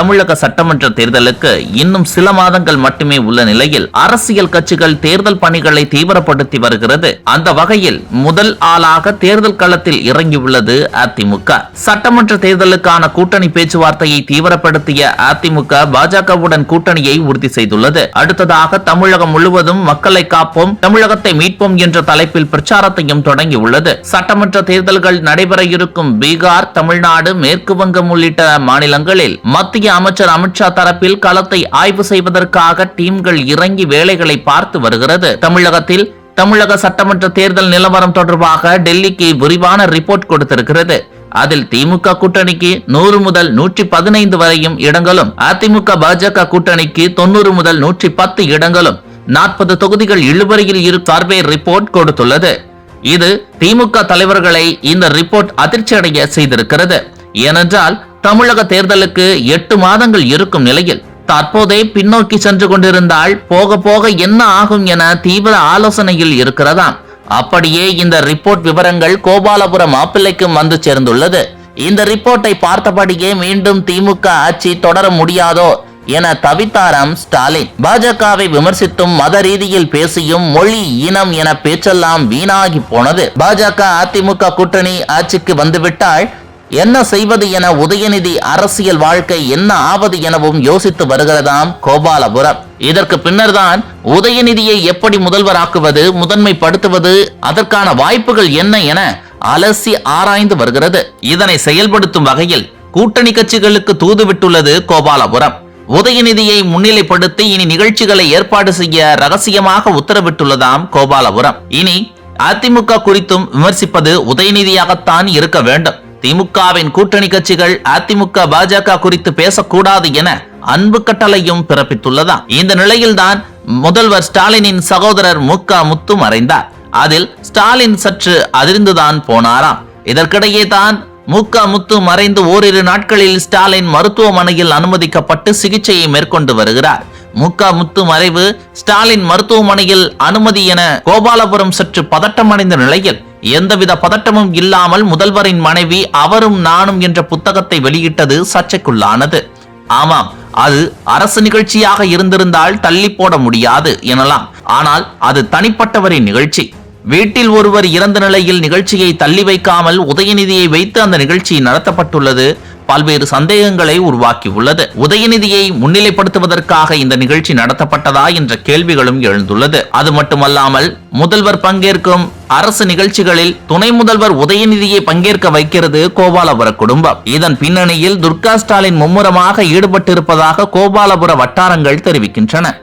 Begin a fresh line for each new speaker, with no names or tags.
தமிழக சட்டமன்ற தேர்தலுக்கு இன்னும் சில மாதங்கள் மட்டுமே உள்ள நிலையில் அரசியல் கட்சிகள் தேர்தல் பணிகளை தீவிரப்படுத்தி வருகிறது. அந்த வகையில் முதல் ஆளாக தேர்தல் களத்தில் இறங்கியுள்ளது அதிமுக. சட்டமன்ற தேர்தலுக்கான கூட்டணி பேச்சுவார்த்தையை தீவிரப்படுத்திய அதிமுக பாஜகவுடன் கூட்டணியை உறுதி செய்துள்ளது. அடுத்ததாக தமிழகம் முழுவதும் மக்களை காப்போம் தமிழகத்தை மீட்போம் என்ற தலைப்பில் பிரச்சாரத்தையும் தொடங்கியுள்ளது. சட்டமன்ற தேர்தல்கள் நடைபெற இருக்கும் பீகார் தமிழ்நாடு மேற்கு வங்கம் உள்ளிட்ட மாநிலங்களில் மத்திய அமைச்சர் அமித்ஷா தரப்பில் களத்தை ஆய்வு செய்வதற்காக டீம்கள் இறங்கி வேலைகளை பார்த்து வருகிறது. தமிழகத்தில் தமிழக சட்டமன்ற தேர்தல் நிலவரம் தொடர்பாக டெல்லிக்கு விரிவான ரிப்போர்ட் கொடுத்திருக்கிறது. அதில் திமுக கூட்டணிக்கு நூறு முதல் நூற்றி பதினைந்து வரையும் இடங்களும் அதிமுக பாஜக கூட்டணிக்கு தொன்னூறு முதல் நூற்றி பத்து இடங்களும் நாற்பது தொகுதிகள் இழுபறியில் இரு சர்வே ரிப்போர்ட் கொடுத்துள்ளது. இது திமுக தலைவர்களை இந்த ரிப்போர்ட் அதிர்ச்சியடைய செய்திருக்கிறது. ஏனென்றால் தமிழக தேர்தலுக்கு எட்டு மாதங்கள் இருக்கும் நிலையில் தற்போதே பின்னோக்கி சென்று கொண்டிருந்தால் போக போக என்ன ஆகும் என தீவிர ஆலோசனையில் இருக்கிறதாம். அப்படியே இந்த ரிப்போர்ட் விவரங்கள் கோபாலபுரம் மாப்பிள்ளைக்கும் வந்து சேர்ந்துள்ளது. இந்த ரிப்போர்ட்டை பார்த்தபடியே மீண்டும் திமுக ஆட்சி தொடர முடியாதோ என தவித்தாராம் ஸ்டாலின். பாஜகவை விமர்சித்தும் மத ரீதியில் பேசியும் மொழி இனம் என பேச்செல்லாம் வீணாகி போனது. பாஜக அதிமுக கூட்டணி ஆட்சிக்கு வந்துவிட்டால் என்ன செய்வது என உதயநிதி அரசியல் வாழ்க்கை என்ன ஆவது எனவும் யோசித்து வருகிறதாம் கோபாலபுரம். இதற்கு பின்னர்தான் உதயநிதியை எப்படி முதல்வராக்குவது முதன்மைப்படுத்துவது அதற்கான வாய்ப்புகள் என்ன என அலசி ஆராய்ந்து வருகிறது. இதனை செயல்படுத்தும் வகையில் கூட்டணி கட்சிகளுக்கு தூதுவிட்டுள்ளது கோபாலபுரம். உதயநிதியை முன்னிலைப்படுத்தி இனி நிகழ்ச்சிகளை ஏற்பாடு செய்ய ரகசியமாக உத்தரவிட்டுள்ளதாம் கோபாலபுரம். இனி அதிமுக குறித்தும் விமர்சிப்பது உதயநிதியாகத்தான் இருக்க வேண்டும். திமுகவின் கூட்டணி கட்சிகள் அதிமுக பாஜக குறித்து பேசக்கூடாது என அன்பு கட்டளையும் பிறப்பித்துள்ளதாம். இந்த நிலையில்தான் முதல்வர் ஸ்டாலினின் சகோதரர் மு க முத்து மறைந்தார். அதில் ஸ்டாலின் சற்று அதிர்ந்துதான் போனாராம். இதற்கிடையே தான் மு க முத்து மறைந்து ஓரிரு நாட்களில் ஸ்டாலின் மருத்துவமனையில் அனுமதிக்கப்பட்டு சிகிச்சையை மேற்கொண்டு வருகிறார். முக்கா முத்து மறைவு ஸ்டாலின் மருத்துவமனையில் அனுமதி என கோபாலபுரம் சற்று பதட்டமடைந்த நிலையில் எந்தவித பதட்டமும் இல்லாமல் முதல்வரின் மனைவி அவரும் நானும் என்ற புத்தகத்தை வெளியிட்டது சர்ச்சைக்குள்ளானது. ஆமாம் அது அரசு நிகழ்ச்சியாக இருந்திருந்தால் தள்ளி போட முடியாது எனலாம். ஆனால் அது தனிப்பட்டவரின் நிகழ்ச்சி. வீட்டில் ஒருவர் இறந்த நிலையில் நிகழ்ச்சியை தள்ளி வைக்காமல் உதயநிதியை வைத்து அந்த நிகழ்ச்சி நடத்தப்பட்டுள்ளது. பல்வேறு சந்தேகங்களை உருவாக்கியுள்ளது. உதயநிதியை முன்னிலைப்படுத்துவதற்காக இந்த நிகழ்ச்சி நடத்தப்பட்டதா என்ற கேள்விகளும் எழுந்துள்ளது. அது மட்டுமல்லாமல் முதல்வர் பங்கேற்கும் அரசு நிகழ்ச்சிகளில் துணை முதல்வர் உதயநிதியை பங்கேற்க வைக்கிறது கோபாலபுர குடும்பம். இதன் பின்னணியில் துர்கா ஸ்டாலின் மும்முரமாக ஈடுபட்டிருப்பதாக கோபாலபுர வட்டாரங்கள் தெரிவிக்கின்றன.